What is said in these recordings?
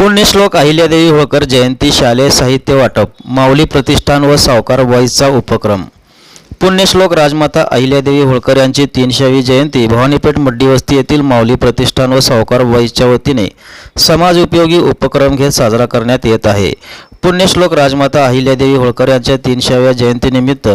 पुण्यश्लोक अहिल्यादेवी होळकर जयंती शालेय साहित्य वाटप माऊली प्रतिष्ठान व सावकार बॉईजचा उपक्रम. पुण्यश्लोक राजमाता अहिल्यादेवी होळकर यांची तीनशेवी जयंती भवानीपेठ मड्डीवस्ती येथील माऊली प्रतिष्ठान व सावकार बॉईजच्या वतीने समाज उपयोगी उपक्रम घेत साजरा करण्यात येत आहे. पुण्यश्लोक राजमाता अहिल्यादेवी होळकर यांच्या तीनशेव्या जयंतीनिमित्त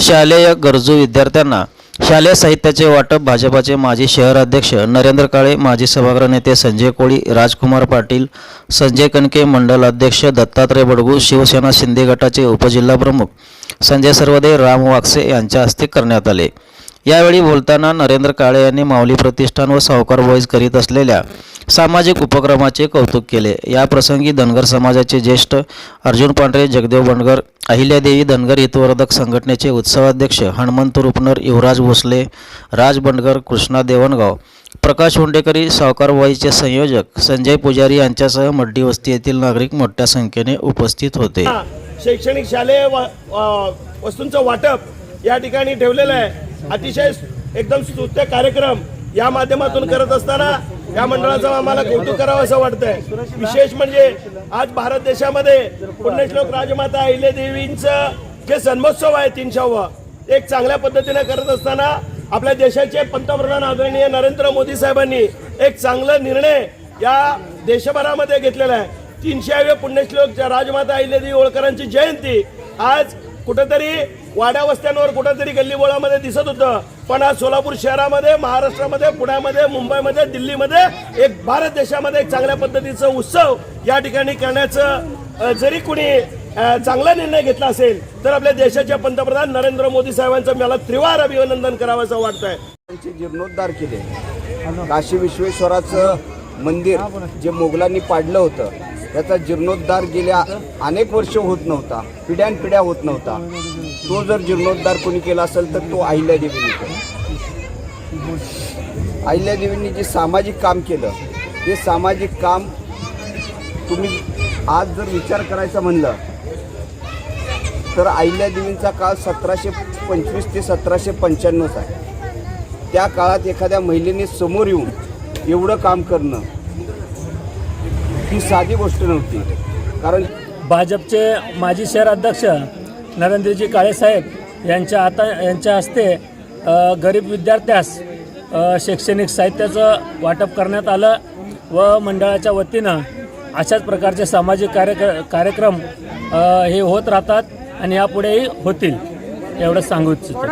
शालेय गरजू विद्यार्थ्यांना शालेय साहित्याचे वाटप भाजपाचे माजी शहराध्यक्ष नरेंद्र काळे माजी सभागृह नेते संजय कोळी राजकुमार पाटील संजय कणके मंडल अध्यक्ष दत्तात्रय बडगू शिवसेना शिंदे गटाचे उपजिल्हाप्रमुख संजय सर्वदे राम वाकसे यांच्या हस्ते करण्यात आले. यावेळी बोलताना नरेंद्र काळे यांनी माऊली प्रतिष्ठान व सावकार बॉईज करीत असलेल्या सामाजिक उपक्रमाचे कौतुक केले. या प्रसंगी धनगर समाजाचे ज्येष्ठ अर्जुन पांढरे जगदेव बंडगर अहिल्यादेवी धनगर हितवर्धक संघटनेचे उत्सवाध्यक्ष हनुमंत रुपनर युवराज भोसले राज बंडगर कृष्णा देवणगाव प्रकाश हुंडेकरी सावकार वाईचे संयोजक संजय पुजारी यांच्यासह मड्डी वस्ती येथील नागरिक मोठ्या संख्येने उपस्थित होते. शैक्षणिक शालेय वस्तूंचं वाटप या ठिकाणी ठेवलेलं आहे. अतिशय एकदम स्तुत्य कार्यक्रम या माध्यमातून करत असताना या मंडळाचं आम्हाला कौतुक करावं असं वाटतंय. विशेष म्हणजे आज भारत देशामध्ये पुण्यश्लोक राजमाता अहिल्यादेवींचं जे जन्मोत्सव आहे तीनशेवा एक चांगल्या पद्धतीने करत असताना आपल्या देशाचे पंतप्रधान आदरणीय नरेंद्र मोदी साहेबांनी एक चांगला निर्णय या देशभरामध्ये घेतलेला आहे. तीनशेव्या पुण्यश्लोक राजमाता अहिल्यादेवी होळकरांची जयंती आज कुठेतरी वाड्या वस्त्यांवर कुठेतरी गल्लीबोळामध्ये दिसत होतं. पण आज सोलापूर शहरामध्ये महाराष्ट्रामध्ये पुण्यामध्ये मुंबईमध्ये दिल्लीमध्ये एक भारत देशामध्ये एक चांगल्या पद्धतीचा उत्सव या ठिकाणी करण्याचं जरी कुणी चांगला निर्णय घेतला असेल तर आपल्या देशाचे पंतप्रधान नरेंद्र मोदी साहेबांचं मला त्रिवार अभिनंदन करावं असं वाटतंय. त्यांचे जीर्णोद्धार केले. काशी विश्वेश्वराचं मंदिर जे मोगलांनी पाडलं होतं याचा जीर्णोद्धार गेल्या अनेक वर्ष होत नव्हता. पिढ्यानपिढ्या होत नव्हता. तो जर जीर्णोद्धार कोणी केला असेल तर तो अहिल्यादेवींनी केला. अहिल्यादेवींनी जे सामाजिक काम केलं ते सामाजिक काम तुम्ही आज जर विचार करायचा म्हणलं तर अहिल्यादेवींचा काळ सतराशे पंचवीस ते सतराशे पंच्याण्णवचा आहे. त्या काळात एखाद्या महिलेने समोर येऊन एवढं काम करणं ही साधी गोष्ट नव्हती. कारण भाजपचे माजी शहराध्यक्ष नरेंद्रजी काळेसाहेब यांच्या आता यांच्या हस्ते गरीब विद्यार्थ्यास शैक्षणिक साहित्याचं वाटप करण्यात आलं व मंडळाच्या वतीनं अशाच प्रकारचे सामाजिक कार्य कार्यक्रम हे होत राहतात आणि यापुढेही होतील एवढं सांगू इच्छितो.